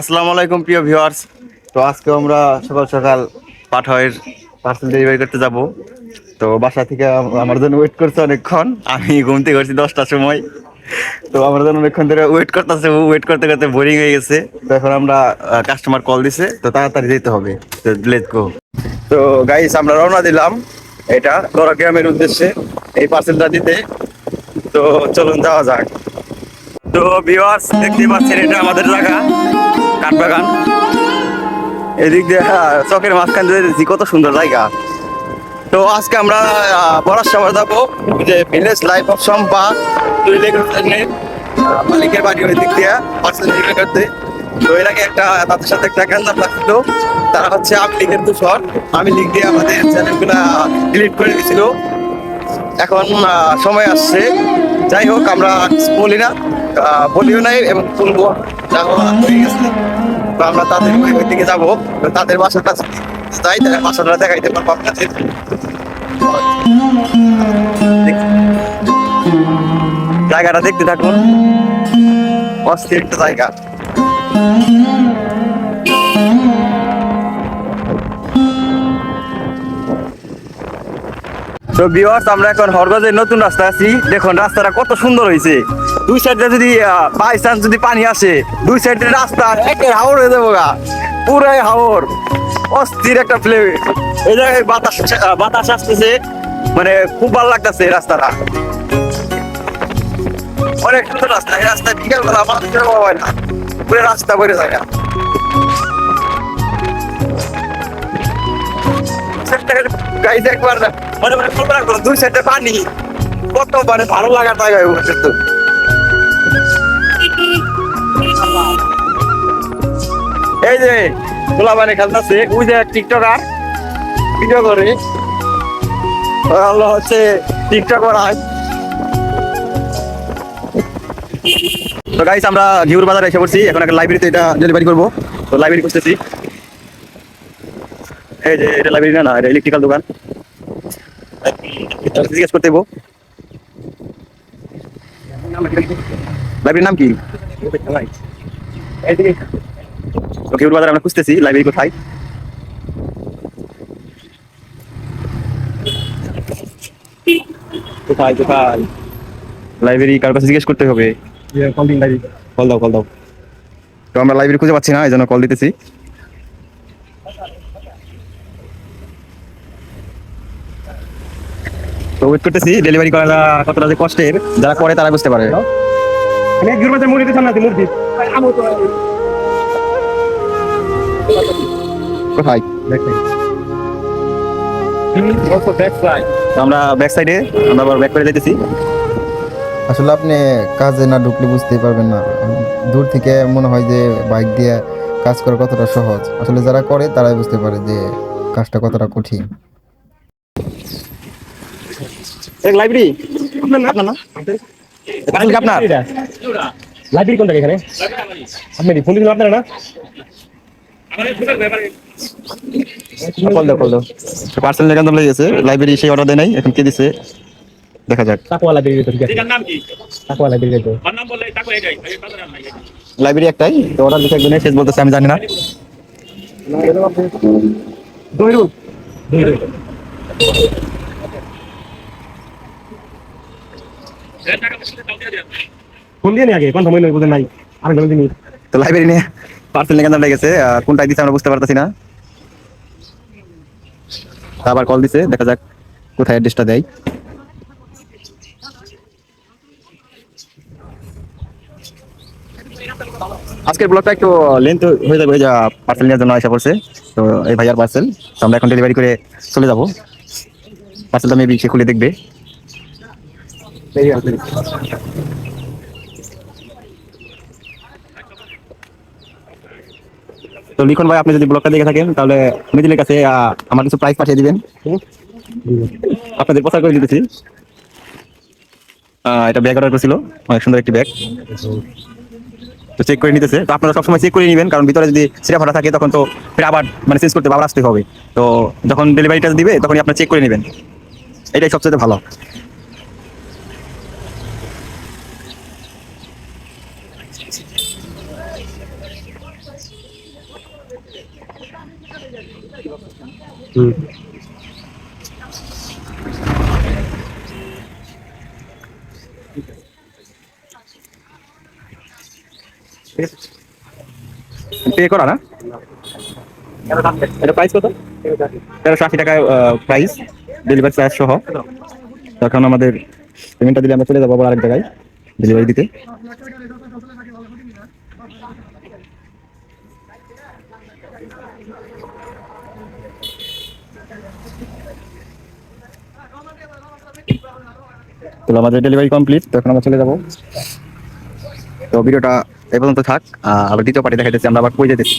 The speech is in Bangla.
আসসালামু আলাইকুম, প্রিয় ভিউয়ার্স তো আজকে আমরা সকাল সকাল পাঠাইয়ের পার্সেল ডেলিভারি করতে যাব। তো বাসা থেকে আমার জন্য ওয়েট করছে অনেকক্ষণ। আমি ঘুম থেকে করছি দশটার সময়। তো আমার জন্য অনেকক্ষণ ধরে ওয়েট করতেছে ওয়েট করতে করতে বোরিং হয়ে গেছে। তো এখন আমরা কাস্টমার কল দিছে। তো তাড়াতাড়ি যেতে হবে। তো লেট গো তো গাইস আমরা রওনা দিলাম। এটা গড়া গ্রামের উদ্দেশ্যে এই পার্সেলটা দিতে। তো চলুন যাওয়া যাক। তো ভিউয়ার্স দেখতে পাচ্ছেন, এটা আমাদের জায়গা। কাঠবাগান এদিক দিয়ে হ্যাঁ, চকের মাঝখান দিয়ে কত সুন্দর জায়গা। তো আজকে আমরা পড়ার সময় যাব যে ভিলেজ লাইফ অফ সম্পা দুই লেগের মালিকের বাড়ি ওই দিক দিয়ে পার্সেল ডেলিভারি করতে তো এর আগে একটা তাদের সাথে একটা গ্যান্দাম লাগছিল তারা হচ্ছে আমি লিগের দূষণ। আমি লিগ দিয়ে আমাদের চ্যানেলগুলা ডিলিট করে দিয়েছিল। এখন সময় আসছে। যাই হোক আমরা বলি না। নাই এবং বলব যা হওয়ার হয়ে গেছে তো আমরা তাদের দিকে যাব। তাদের তাদের কাছে যাই, তারা বাসাটা দেখাইতে পারব আপনাদের। জায়গাটা দেখতে থাকুন। অস্থির একটা জায়গা। তো ভিউয়ার্স আমরা এখন হরগজের নতুন রাস্তা আছি। দেখুন, রাস্তাটা কত সুন্দর হয়েছে। দুই সাইডে যদি বাই চান্স যদি পানি আসে, দুই সাইডে রাস্তা একের হাওর হয়ে যাব গা। পুরাই হাওর। অস্থির একটা প্লে এই জায়গায় বাতাস বাতাস আসতেছে। মানে খুব ভালো লাগতেছে রাস্তাটা। অনেক সুন্দর রাস্তা। এই রাস্তায় বিকেল বেলা না। পুরো রাস্তা বেড়ে যায় দুই সাইডে পানি। ভালো তো এই যে গোলা মানে খেলতেছে ওই যে টিকটকার ভিডিও করে। আল্লাহ হচ্ছে টিকটক করায় তো গাইস আমরা ঘিউর বাজারে এসে পড়ছি। এখন একটা লাইব্রেরিতে এটা ডেলিভারি করব। তো লাইব্রেরি করতেছি এই যে এটা লাইব্রেরি না না এটা ইলেকট্রিক্যাল দোকান। জিজ্ঞেস করতে হইবো। লাইব্রেরির নাম কি? ঘিউর বাজারে আমরা খুঁজতেছি লাইব্রেরি কোথায়? কোথায় কোথায়? লাইব্রেরি কার কাছে জিজ্ঞেস করতে হবে? কল দাও কল দাও। তো আমরা লাইব্রেরি খুঁজে পাচ্ছি না এই জন্য কল দিতেছি। তো ওয়েট করতেছি ডেলিভারি কতটা যে কষ্টের যারা করে তারা বুঝতে পারে আমি এক দুর্বাদের মুড়ি দিতাম না মুড়ি কোথায়? আমরা ব্যাক সাইডে আমরা আবার ব্যাক করে যাইতেছি। আসলে আপনি কাজে না ঢুকলে বুঝতেই পারবেন না। দূর থেকে মনে হয় যে বাইক দিয়ে কাজ করা কতটা সহজ। আসলে যারা করে তারাই বুঝতে পারে যে কাজটা কতটা কঠিন। লাইব্রেরি আপনার না আপনার না আপনার? লাইব্রেরি কোনটা এখানে? আপনি ফোন দিলেন আপনারা না? কল দাও কল দাও। পার্সেল লেখান তো লেগেছে লাইব্রেরি সেই অর্ডার দেয় নাই এখন কে দিছে? দেখা যাক। তাকওয়া লাইব্রেরি তো ঠিক নাম কি? তাকওয়া লাইব্রেরি তো নাম বললে তাকে এটাই এই তাদের নাম নাই লাইব্রেরি একটাই। তো অর্ডার দিতে একজনে শেষ বলতেছে আমি জানি না। দইরুল দইরুল এর টাকা পয়সা দাও দিয়ে দেন আমরা বুঝতে আবার কল দিছে, দেখা যাক কোথায় অ্যাড্রেসটা দেয়। আজকের ব্লগটা একটু লেন্থ হয়ে যাবে যা পার্সেল নেওয়ার জন্য তো এই ভাইয়ার পার্সেল তো আমরা এখন ডেলিভারি করে চলে যাব। পার্সেলটা মেবি সে খুলে দেখবে। তো লিখন ভাই আপনি যদি ব্লগটা দেখে থাকেন তাহলে মিদিলের কাছে আমার কিছু প্রাইস পাঠিয়ে দিবেন। আপনাদের প্রচার করে দিতেছি। এটা ব্যাগ অর্ডার করেছিল অনেক সুন্দর একটি ব্যাগ তো চেক করে নিতেছে। তো আপনারা সবসময় চেক করে নেবেন কারণ ভিতরে যদি সিরা ফাটা থাকে তখন তো ফের আবার মানে চেঞ্জ করতে হবে, আবার আসতে হবে। তো যখন ডেলিভারিটা দিবে তখনই আপনার চেক করে নেবেন। এটাই সবচেয়ে ভালো। পে করা না? এটা প্রাইস কত? তেরোশো আশি টাকায় প্রাইস ডেলিভারি চার্জ সহ। তখন আমাদের পেমেন্টটা দিলে আমরা চলে যাব আবার আরেক জায়গায় ডেলিভারি দিতে। তো আমাদের ডেলিভারি কমপ্লিট তখন আমরা চলে যাব। তো ভিডিওটা এ পর্যন্ত থাক আবার দ্বিতীয় পার্টি দেখাইতেছি, আমরা আবার কই যেতেছি